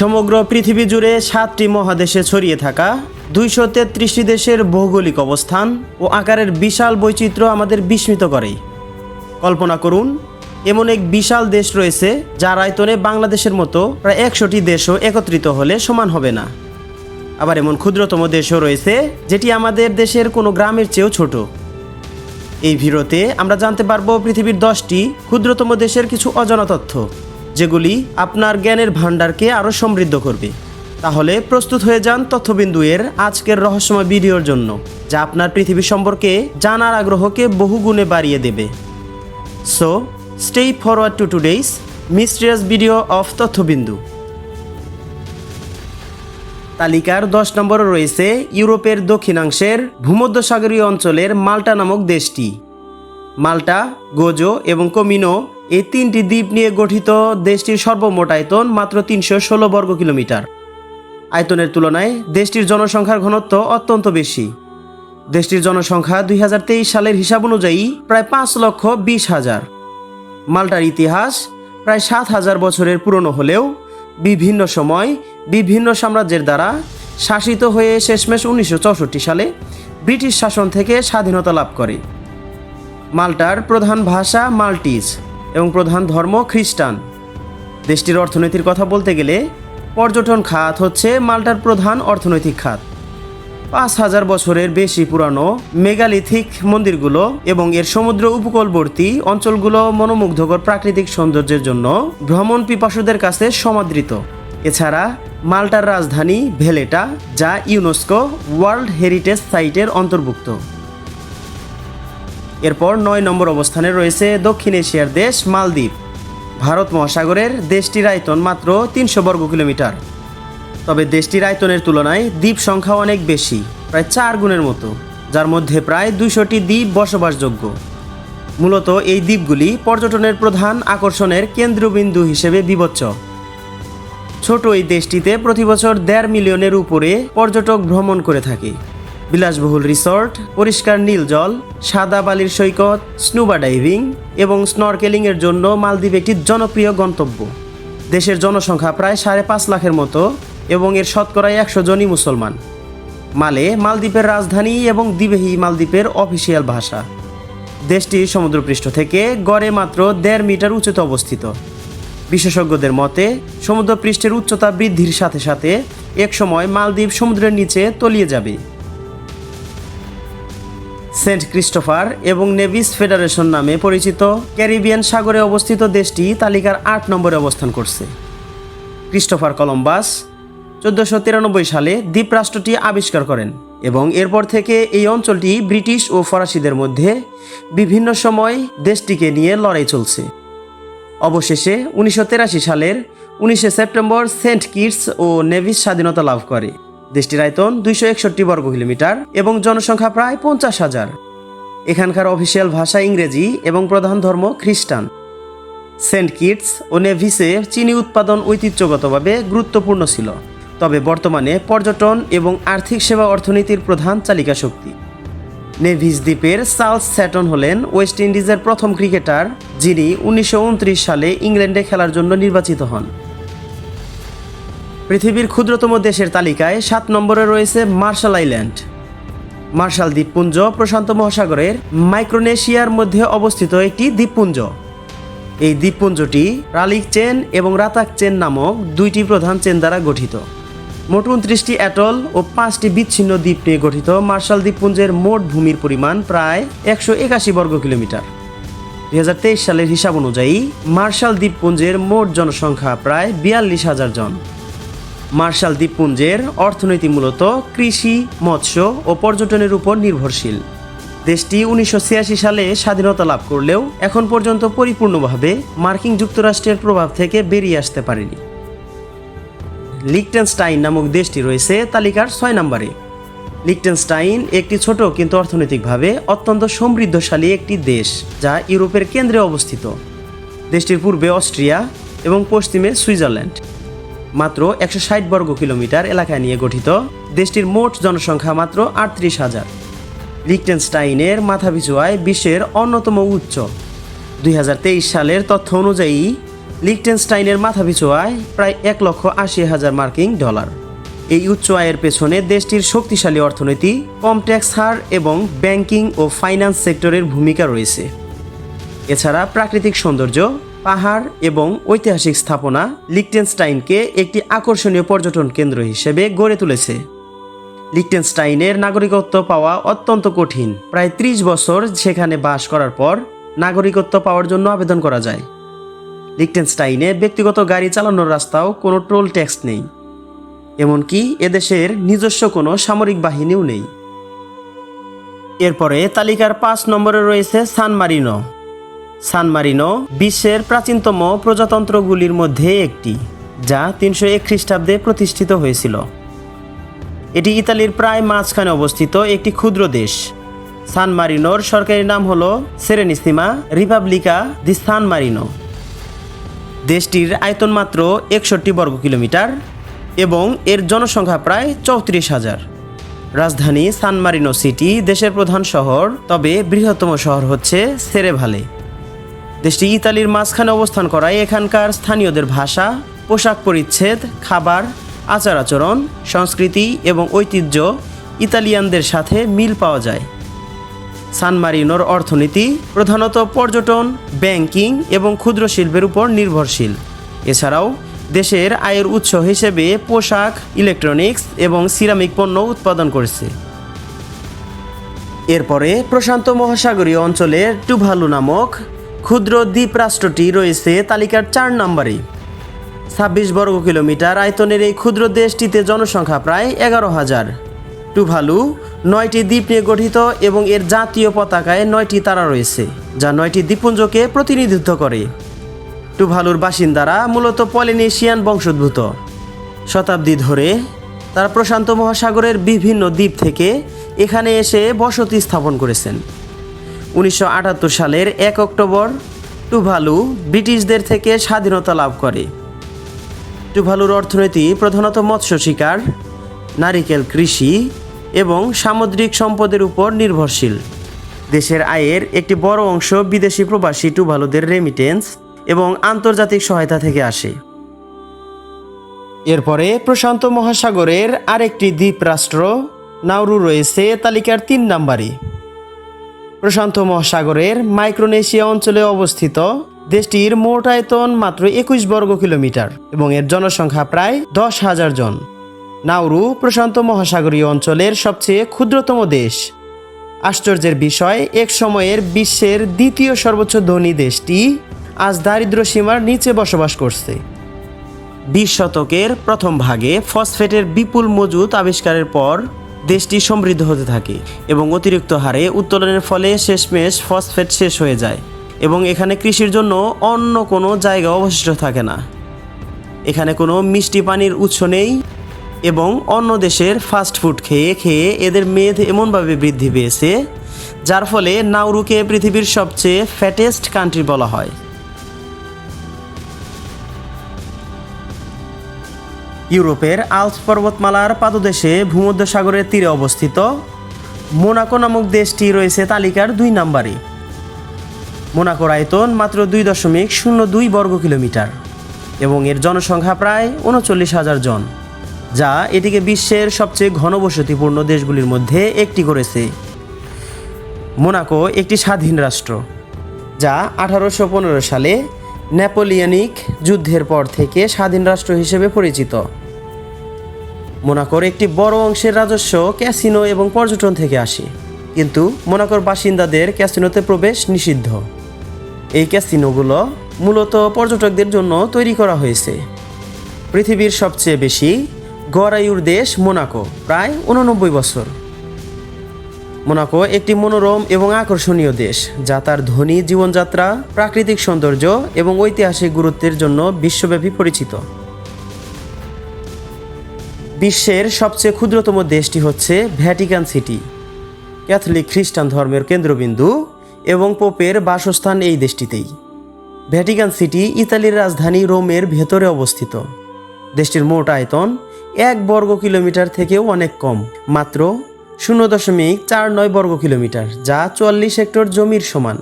সমগ্র পৃথিবী জুড়ে সাতটি মহাদেশে ছড়িয়ে থাকা দুইশো তেত্রিশটি দেশের ভৌগোলিক অবস্থান ও আকারের বিশাল বৈচিত্র্য আমাদের বিস্মিত করে। কল্পনা করুন, এমন এক বিশাল দেশ রয়েছে যার আয়তনে বাংলাদেশের মতো প্রায় একশোটি দেশও একত্রিত হলে সমান হবে না। আবার এমন ক্ষুদ্রতম দেশও রয়েছে যেটি আমাদের দেশের কোনো গ্রামের চেয়েও ছোট। এই ভিডিওতে আমরা জানতে পারব পৃথিবীর দশটি ক্ষুদ্রতম দেশের কিছু অজানা তথ্য। যেগুলি আপনার জ্ঞানের ভাণ্ডারকে আরও সমৃদ্ধ করবে। তাহলে প্রস্তুত হয়ে যান তথ্যবিন্দু এর আজকের রহস্যময় ভিডিওর জন্য, যা আপনার পৃথিবী সম্পর্কে জানার আগ্রহকে বহুগুণে বাড়িয়ে দেবে। So stay forward to today's mysterious video of তথ্যবিন্দু। তালিকার দশ নম্বরে রয়েছে ইউরোপের দক্ষিণাংশের ভূমধ্যসাগরীয় অঞ্চলের মাল্টা নামক দেশটি। মাল্টা, গোজো এবং কমিনো এই তিনটি দ্বীপ নিয়ে গঠিত দেশটির সর্বমোট আয়তন মাত্র তিনশো ষোলো বর্গ কিলোমিটার। আয়তনের তুলনায় দেশটির জনসংখ্যার ঘনত্ব অত্যন্ত বেশি। দেশটির জনসংখ্যা দুই হাজার তেইশ সালের হিসাব অনুযায়ী প্রায় পাঁচ লক্ষ বিশ হাজার। মাল্টার ইতিহাস প্রায় সাত হাজার বছরের পুরনো হলেও বিভিন্ন সময় বিভিন্ন সাম্রাজ্যের দ্বারা শাসিত হয়ে শেষমেশ উনিশশো চৌষট্টি সালে ব্রিটিশ শাসন থেকে স্বাধীনতা লাভ করে। মাল্টার প্রধান ভাষা মাল্টিজ। এবং প্রধান ধর্ম খ্রিস্টান। দেশটির অর্থনীতির কথা বলতে গেলে পর্যটন খাত হচ্ছে মাল্টার প্রধান অর্থনৈতিক খাত। পাঁচ হাজার বছরের বেশি পুরানো মেগালিথিক মন্দিরগুলো এবং এর সমুদ্র উপকূলবর্তী অঞ্চলগুলো মনোমুগ্ধকর প্রাকৃতিক সৌন্দর্যের জন্য ভ্রমণ পিপাসুদের কাছে সমাদৃত। এছাড়া মাল্টার রাজধানী ভেলেটা, যা ইউনেস্কো ওয়ার্ল্ড হেরিটেজ সাইটের অন্তর্ভুক্ত। এরপর নয় নম্বর অবস্থানে রয়েছে দক্ষিণ এশিয়ার দেশ মালদ্বীপ। ভারত মহাসাগরের দেশটির আয়তন মাত্র তিনশো বর্গ কিলোমিটার। তবে দেশটির আয়তনের তুলনায় দ্বীপ সংখ্যা অনেক বেশি, প্রায় চার গুণের মতো, যার মধ্যে প্রায় দুইশোটি দ্বীপ বসবাসযোগ্য। মূলত এই দ্বীপগুলি পর্যটনের প্রধান আকর্ষণের কেন্দ্রবিন্দু হিসেবে বিবেচ্য ছোট এই দেশটিতে প্রতি বছর দেড় মিলিয়নের উপরে পর্যটক ভ্রমণ করে থাকে। বিলাসবহুল রিসর্ট, পরিষ্কার নীল জল, সাদা বালির সৈকত, স্নুবা ডাইভিং এবং স্নরকেলিং এর জন্য মালদ্বীপ একটি জনপ্রিয় গন্তব্য। দেশের জনসংখ্যা প্রায় সাড়ে পাঁচ লাখের মতো এবং এর শতকরায় একশো জনই মুসলমান। মালে মালদ্বীপের রাজধানী এবং দ্বিবেহী মালদ্বীপের অফিসিয়াল ভাষা। দেশটি সমুদ্রপৃষ্ঠ থেকে গড়ে মাত্র দেড় মিটার উচ্চতে অবস্থিত। বিশেষজ্ঞদের মতে, সমুদ্রপৃষ্ঠের উচ্চতা বৃদ্ধির সাথে সাথে একসময় মালদ্বীপ সমুদ্রের নিচে তলিয়ে যাবে। সেন্ট ক্রিস্টোফার এবং নেভিস ফেডারেশন নামে পরিচিত ক্যারিবিয়ান সাগরে অবস্থিত দেশটি তালিকার আট নম্বরে অবস্থান করছে। ক্রিস্টোফার কলম্বাস চোদ্দশো তিরানব্বই সালে দ্বীপরাষ্ট্রটি আবিষ্কার করেন এবং এরপর থেকে এই অঞ্চলটি ব্রিটিশ ও ফরাসিদের মধ্যে বিভিন্ন সময় দেশটিকে নিয়ে লড়াই চলছে। অবশেষে উনিশশো সালের উনিশে সেপ্টেম্বর সেন্ট কিটস ও নেভিস স্বাধীনতা লাভ করে। দেশটির আয়তন দুইশো একষট্টি বর্গ কিলোমিটার এবং জনসংখ্যা প্রায় পঞ্চাশ হাজার। এখানকার অফিসিয়াল ভাষা ইংরেজি এবং প্রধান ধর্ম খ্রিস্টান। সেন্ট কিটস ও নেভিসে চিনি উৎপাদন ঐতিহ্যগতভাবে গুরুত্বপূর্ণ ছিল, তবে বর্তমানে পর্যটন এবং আর্থিক সেবা অর্থনীতির প্রধান চালিকা শক্তি। নেভিস দ্বীপের চার্লস স্যাটন হলেন ওয়েস্ট ইন্ডিজের প্রথম ক্রিকেটার, যিনি উনিশশো উনত্রিশ সালে ইংল্যান্ডে খেলার জন্য নির্বাচিত হন। পৃথিবীর ক্ষুদ্রতম দেশের তালিকায় সাত নম্বরে রয়েছে মার্শাল আইল্যান্ড। মার্শাল দ্বীপপুঞ্জ প্রশান্ত মহাসাগরের মাইক্রোনেশিয়ার মধ্যে অবস্থিত একটি দ্বীপপুঞ্জ। এই দ্বীপপুঞ্জটি রালিক চেন এবং রাতাক চেন নামক দুইটি প্রধান চেন দ্বারা গঠিত। মোট উনত্রিশটি অ্যাটল ও পাঁচটি বিচ্ছিন্ন দ্বীপ নিয়ে গঠিত মার্শাল দ্বীপপুঞ্জের মোট ভূমির পরিমাণ প্রায় একশো একাশি বর্গ কিলোমিটার। দু হাজার তেইশ সালের হিসাব অনুযায়ী মার্শাল দ্বীপপুঞ্জের মোট জনসংখ্যা প্রায় বিয়াল্লিশ হাজার জন। মার্শাল দ্বীপপুঞ্জের অর্থনীতি মূলত কৃষি, মৎস্য ও পর্যটনের উপর নির্ভরশীল। দেশটি উনিশশো ছিয়াশি সালে স্বাধীনতা লাভ করলেও এখন পর্যন্ত পরিপূর্ণভাবে মার্কিন যুক্তরাষ্ট্রের প্রভাব থেকে বেরিয়ে আসতে পারেনি। লিকটেনস্টাইন নামক দেশটি রয়েছে তালিকার ছয় নম্বরে। লিকটেনস্টাইন একটি ছোট কিন্তু অর্থনৈতিকভাবে অত্যন্ত সমৃদ্ধশালী একটি দেশ, যা ইউরোপের কেন্দ্রে অবস্থিত। দেশটির পূর্বে অস্ট্রিয়া এবং পশ্চিমে সুইজারল্যান্ড। মাত্র একশো ষাট বর্গ কিলোমিটার এলাকা নিয়ে গঠিত। দেশটির মোট জনসংখ্যা মাত্র আটত্রিশ হাজার। লিকটেনস্টাইনের মাথাপিছু আয় বিশ্বের অন্যতম উচ্চ। দুই হাজার তেইশ সালের তথ্য অনুযায়ী লিকটেনস্টাইনের মাথাপিছু আয় প্রায় এক লক্ষ আশি হাজার মার্কিন ডলার। এই উচ্চ আয়ের পেছনে দেশটির শক্তিশালী অর্থনীতি, কম ট্যাক্স হার এবং ব্যাংকিং ও ফাইন্যান্স সেক্টরের ভূমিকা রয়েছে। এছাড়া প্রাকৃতিক সৌন্দর্য পাহাড় এবং ঐতিহাসিক স্থাপনা লিকটেনস্টাইনকে একটি আকর্ষণীয় পর্যটন কেন্দ্র হিসেবে গড়ে তুলেছে। লিকটেনস্টাইনের নাগরিকত্ব পাওয়া অত্যন্ত কঠিন। প্রায় ত্রিশ বছর সেখানে বাস করার পর নাগরিকত্ব পাওয়ার জন্য আবেদন করা যায়। লিকটেনস্টাইনে ব্যক্তিগত গাড়ি চালানোর রাস্তাও কোনো টোল ট্যাক্স নেই। এমনকি এদেশের নিজস্ব কোনো সামরিক বাহিনীও নেই। এরপরে তালিকার পাঁচ নম্বরে রয়েছে সান মারিনো সান মারিনো বিশ্বের প্রাচীনতম প্রজাতন্ত্রগুলির মধ্যে একটি, যা তিনশো এক খ্রিস্টাব্দে প্রতিষ্ঠিত হয়েছিল। এটি ইতালির প্রায় মাঝখানে অবস্থিত একটি ক্ষুদ্র দেশ। সান মারিনোর সরকারি নাম হল সেরেনিসিমা রিপাবলিকা দি সান মারিনো। দেশটির আয়তন মাত্র একষট্টি বর্গ কিলোমিটার এবং এর জনসংখ্যা প্রায় চৌত্রিশ হাজার। রাজধানী সান মারিনো সিটি দেশের প্রধান শহর, তবে বৃহত্তম শহর হচ্ছে সেরেভালে। দেশটি ইতালির মাঝখানে অবস্থান করায় এখানকার স্থানীয়দের ভাষা, পোশাক পরিচ্ছেদ, খাবার আচার আচরণ সংস্কৃতি এবং ঐতিহ্য ইতালিয়ানদের সাথে মিল পাওয়া যায়। সান মারিনোর অর্থনীতি প্রধানত পর্যটন, ব্যাংকিং এবং ক্ষুদ্র শিল্পের উপর নির্ভরশীল। এছাড়াও দেশের আয়ের উৎস হিসেবে পোশাক, ইলেকট্রনিক্স এবং সিরামিক পণ্য উৎপাদন করেছে। এরপরে প্রশান্ত মহাসাগরীয় অঞ্চলের টুভালু নামক ক্ষুদ্র দ্বীপ রাষ্ট্রটি রয়েছে তালিকার চার নম্বরে। ছাব্বিশ বর্গ কিলোমিটার আয়তনের এই ক্ষুদ্র দেশটিতে জনসংখ্যা প্রায় এগারো হাজার। টুভালু নয়টি দ্বীপ নিয়ে গঠিত এবং এর জাতীয় পতাকায় নয়টি তারা রয়েছে, যা নয়টি দ্বীপপুঞ্জকে প্রতিনিধিত্ব করে। টুভালুর বাসিন্দারা মূলত পলিনেশিয়ান বংশোদ্ভূত। শতাব্দী ধরে তারা প্রশান্ত মহাসাগরের বিভিন্ন দ্বীপ থেকে এখানে এসে বসতি স্থাপন করেছেন। উনিশশো আটাত্তর সালের এক অক্টোবর টুভালু ব্রিটিশদের থেকে স্বাধীনতা লাভ করে। টুভালুর অর্থনীতি প্রধানত মৎস্য শিকার, নারিকেল কৃষি এবং সামুদ্রিক সম্পদের উপর নির্ভরশীল। দেশের আয়ের একটি বড় অংশ বিদেশি প্রবাসী টুভালুদের রেমিটেন্স এবং আন্তর্জাতিক সহায়তা থেকে আসে। এরপরে প্রশান্ত মহাসাগরের আরেকটি দ্বীপ রাষ্ট্র নাউরু রয়েছে তালিকার তিন নম্বরে। প্রশান্ত মহাসাগরের মাইক্রোনেশিয়া অঞ্চলে অবস্থিত দেশটির মোট আয়তন মাত্র একুশ বর্গ কিলোমিটার এবং এর জনসংখ্যা প্রায় দশ হাজার জন। নাউরু প্রশান্ত মহাসাগরীয় অঞ্চলের সবচেয়ে ক্ষুদ্রতম দেশ। আশ্চর্যের বিষয়, এক সময়ের বিশ্বের দ্বিতীয় সর্বোচ্চ ধনী দেশটি আজ দারিদ্র সীমার নিচে বসবাস করছে। বিশ শতকের প্রথম ভাগে ফসফেটের বিপুল মজুত আবিষ্কারের পর দেশটি সমৃদ্ধ হতে থাকে এবং অতিরিক্ত হারে উত্তোলনের ফলে শেষমেশ ফসফেট শেষ হয়ে যায় এবং এখানে কৃষির জন্য অন্য কোনো জায়গা অবশিষ্ট থাকে না। এখানে কোনো মিষ্টি পানির উৎস নেই এবং অন্য দেশের ফাস্ট ফুড খেয়ে খেয়ে এদের মেদ এমনভাবে বৃদ্ধি পেয়েছে, যার ফলে নাউরুকে পৃথিবীর সবচেয়ে ফ্যাটেস্ট কান্ট্রি বলা হয়। ইউরোপের আলস পর্বতমালার পাদদেশে ভূমধ্যসাগরের তীরে অবস্থিত। মোনাকো নামক দেশটি রয়েছে তালিকার দুই নম্বরে। মোনাকোর আয়তন মাত্র দুই দশমিক শূন্য দুই বর্গ কিলোমিটার এবং এর জনসংখ্যা প্রায় উনচল্লিশ হাজার জন, যা এটিকে বিশ্বের সবচেয়ে ঘনবসতিপূর্ণ দেশগুলির মধ্যে একটি করেছে। মোনাকো একটি স্বাধীন রাষ্ট্র, যা আঠারোশো পনেরো সালে নেপোলিয়নিক যুদ্ধের পর থেকে স্বাধীন রাষ্ট্র হিসেবে পরিচিত। মোনাকোর একটি বড় অংশের রাজস্ব ক্যাসিনো এবং পর্যটন থেকে আসে। কিন্তু মোনাকোর বাসিন্দাদের ক্যাসিনোতে প্রবেশ নিষিদ্ধ। এই ক্যাসিনোগুলো মূলত পর্যটকদের জন্য তৈরি করা হয়েছে। পৃথিবীর সবচেয়ে বেশি গড়ায়ুর দেশ মোনাকো, প্রায় উননব্বই বছর। মোনাকো একটি মনোরম এবং আকর্ষণীয় দেশ, যা তার ধনী জীবনযাত্রা, প্রাকৃতিক সৌন্দর্য এবং ঐতিহাসিক গুরুত্বের জন্য বিশ্বব্যাপী পরিচিত। বিশ্বের সবচেয়ে ক্ষুদ্রতম দেশটি হচ্ছে ভ্যাটিকান সিটি। ক্যাথলিক খ্রিস্টান ধর্মের কেন্দ্রবিন্দু এবং পোপের বাসস্থান এই দেশটিতেই। ভ্যাটিকান সিটি ইতালির রাজধানী রোমের ভেতরে অবস্থিত। দেশটির মোট আয়তন এক বর্গ কিলোমিটার থেকেও অনেক কম, মাত্র শূন্য দশমিক চার নয় বর্গ কিলোমিটার, যা চুয়াল্লিশ হেক্টর জমির সমান।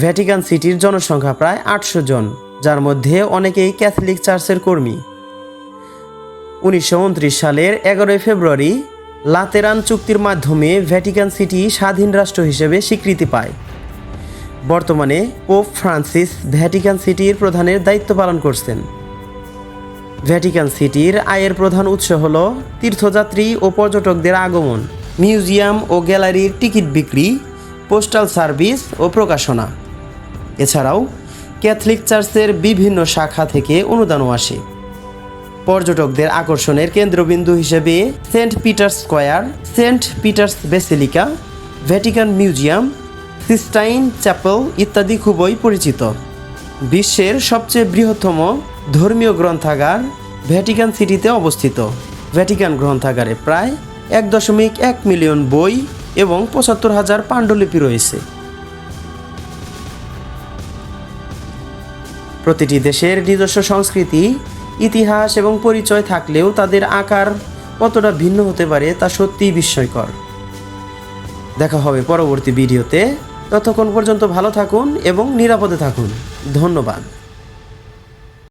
ভ্যাটিকান সিটির জনসংখ্যা প্রায় আটশো জন, যার মধ্যে অনেকেই ক্যাথলিক চার্চের কর্মী। উনিশশো উনত্রিশ সালের এগারোই ফেব্রুয়ারি লাতেরান চুক্তির মাধ্যমে ভ্যাটিকান সিটি স্বাধীন রাষ্ট্র হিসেবে স্বীকৃতি পায়। বর্তমানে পোপ ফ্রান্সিস ভ্যাটিকান সিটির প্রধানের দায়িত্ব পালন করছেন। ভ্যাটিকান সিটির আয়ের প্রধান উৎস হল তীর্থযাত্রী ও পর্যটকদের আগমন, মিউজিয়াম ও গ্যালারির টিকিট বিক্রি, পোস্টাল সার্ভিস ও প্রকাশনা। এছাড়াও ক্যাথলিক চার্চের বিভিন্ন শাখা থেকে অনুদানও আসে। পর্যটকদের আকর্ষণের কেন্দ্রবিন্দু হিসেবে saint Peter's Square, saint Peter's Basilica, Vatican Museum, Sistine Chapel ইত্যাদি খুবই পরিচিত। বিশ্বের সবচেয়ে বৃহত্তম ধর্মীয় গ্রন্থাগার ভ্যাটিকান সিটিতে অবস্থিত। ভ্যাটিকান গ্রন্থাগারে প্রায় এক দশমিক এক মিলিয়ন বই এবং পঁচাত্তর হাজার পাণ্ডুলিপি রয়েছে। প্রতিটি দেশের নিজস্ব সংস্কৃতি ইতিহাস এবং পরিচয় থাকলেও তাদের আকার কতটা ভিন্ন হতে পারে তা সত্যিই বিস্ময়কর। দেখা হবে পরবর্তী ভিডিওতে। ততক্ষণ পর্যন্ত ভালো থাকুন এবং নিরাপদে থাকুন। ধন্যবাদ।